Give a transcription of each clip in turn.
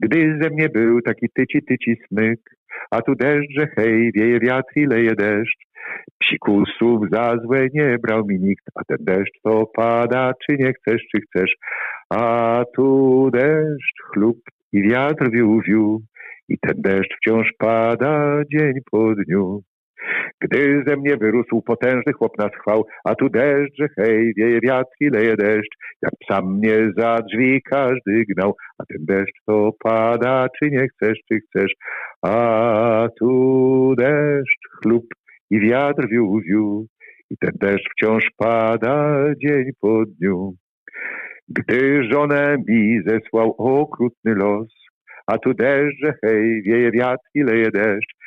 Gdy ze mnie był taki tyci, tyci smyk, a tu deszcz, hej, wieje wiatr i leje deszcz. Psikusów za złe nie brał mi nikt, a ten deszcz to pada, czy nie chcesz, czy chcesz. A tu deszcz, chlub i wiatr wiu, wiu, i ten deszcz wciąż pada dzień po dniu. Gdy ze mnie wyrósł potężny chłop na schwał, a tu deszcz, że hej, wieje wiatr i leje deszcz, jak psa mnie za drzwi każdy gnał, a ten deszcz to pada, czy nie chcesz, czy chcesz, a tu deszcz, chlub i wiatr wiu, wiu, i ten deszcz wciąż pada dzień po dniu. Gdy żonę mi zesłał okrutny los, a tu deszcz, hej, wieje wiatr i leje deszcz,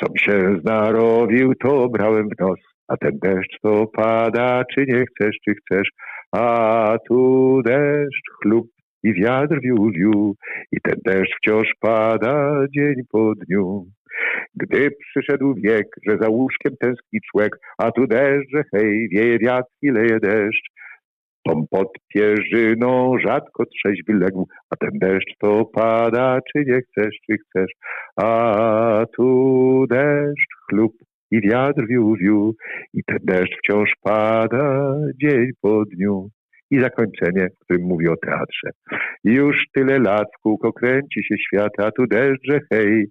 co mi się znarowił, to brałem w nos. A ten deszcz to pada, czy nie chcesz, czy chcesz. A tu deszcz, chlub i wiatr wiu, wiu. I ten deszcz wciąż pada dzień po dniu. Gdy przyszedł wiek, że za łóżkiem tęskni człowiek, a tu deszcz, że hej, wieje wiatr i leje deszcz. Tom pod pierzyną rzadko trzeźwy legł, a ten deszcz to pada, czy nie chcesz, czy chcesz. A tu deszcz, chlub i wiatr wiu, wiu, i ten deszcz wciąż pada dzień po dniu. I zakończenie, w którym mówi o teatrze. Już tyle lat w kółko kręci się świat, a tu deszcz, że hej,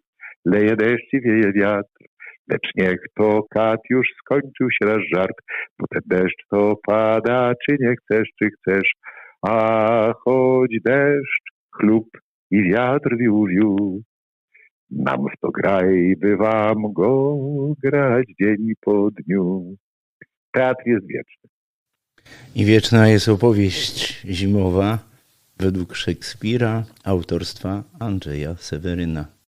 leje deszcz i wieje wiatr. Lecz niech to kat już skończył się nasz żart, bo ten deszcz to pada, czy nie chcesz, czy chcesz. A choć deszcz, chlub i wiatr wiu, nam w to graj, bywam go grać dzień po dniu. Teatr jest wieczny. I wieczna jest opowieść zimowa według Szekspira autorstwa Andrzeja Seweryna.